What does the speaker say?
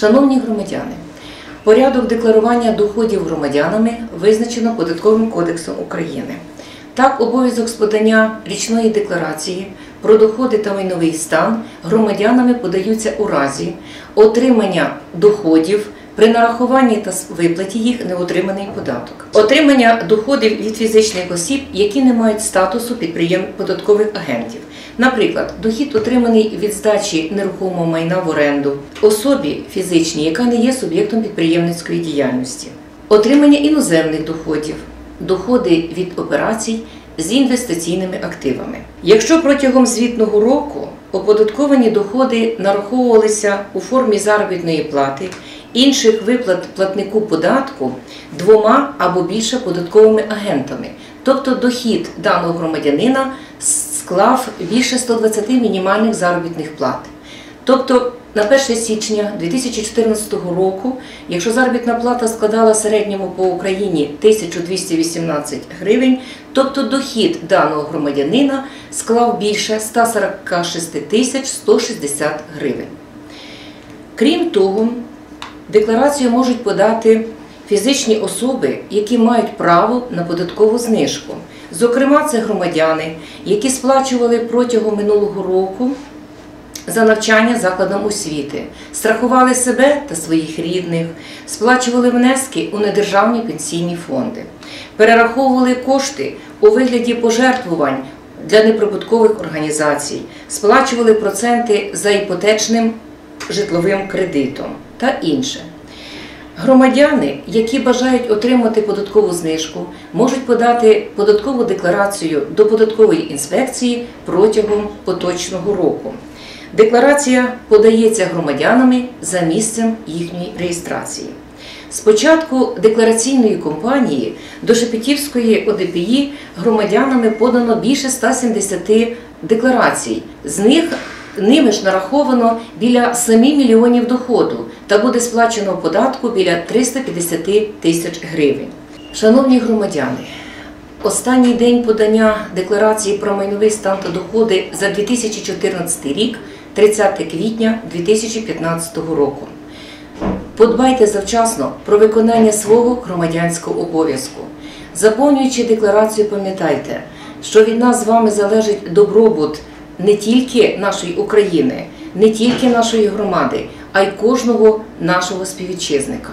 Шановні громадяни, порядок декларування доходів громадянами визначено Податковим кодексом України. Так, обов'язок з подання річної декларації про доходи та майновий стан громадянами подаються у разі отримання доходів при нарахуванні та виплаті їх неотриманий податок, отримання доходів від фізичних осіб, які не мають статусу підприєм податкових агентів. Наприклад, дохід отриманий від здачі нерухомого майна в оренду особі фізичній, яка не є суб'єктом підприємницької діяльності, отримання іноземних доходів, доходи від операцій з інвестиційними активами. Якщо протягом звітного року оподатковані доходи нараховувалися у формі заробітної плати, інших виплат платнику податку двома або більше податковими агентами, тобто дохід даного громадянина склав більше 120 мінімальних заробітних плат. Тобто на 1 січня 2014 року, якщо заробітна плата складала середньому по Україні 1218 гривень, тобто дохід даного громадянина склав більше 146 тисяч 160 гривень. Крім того, декларацію можуть подати фізичні особи, які мають право на податкову знижку. Зокрема, це громадяни, які сплачували протягом минулого року за навчання закладом освіти, страхували себе та своїх рідних, сплачували внески у недержавні пенсійні фонди, перераховували кошти у вигляді пожертвувань для неприбуткових організацій, сплачували проценти за іпотечним житловим кредитом та інше. Громадяни, які бажають отримати податкову знижку, можуть подати податкову декларацію до податкової інспекції протягом поточного року. Декларація подається громадянами за місцем їхньої реєстрації. З початку деклараційної кампанії до Шепетівської ОДПІ громадянами подано більше 170 декларацій. З них ними ж нараховано біля 7 мільйонів доходу та буде сплачено податку біля 350 тисяч гривень. Шановні громадяни, останній день подання декларації про майновий стан та доходи за 2014 рік 30 квітня 2015 року. Подбайте завчасно про виконання свого громадянського обов'язку. Заповнюючи декларацію, пам'ятайте, що від нас з вами залежить добробут не тільки нашої України, не тільки нашої громади, а й кожного нашого співвітчизника.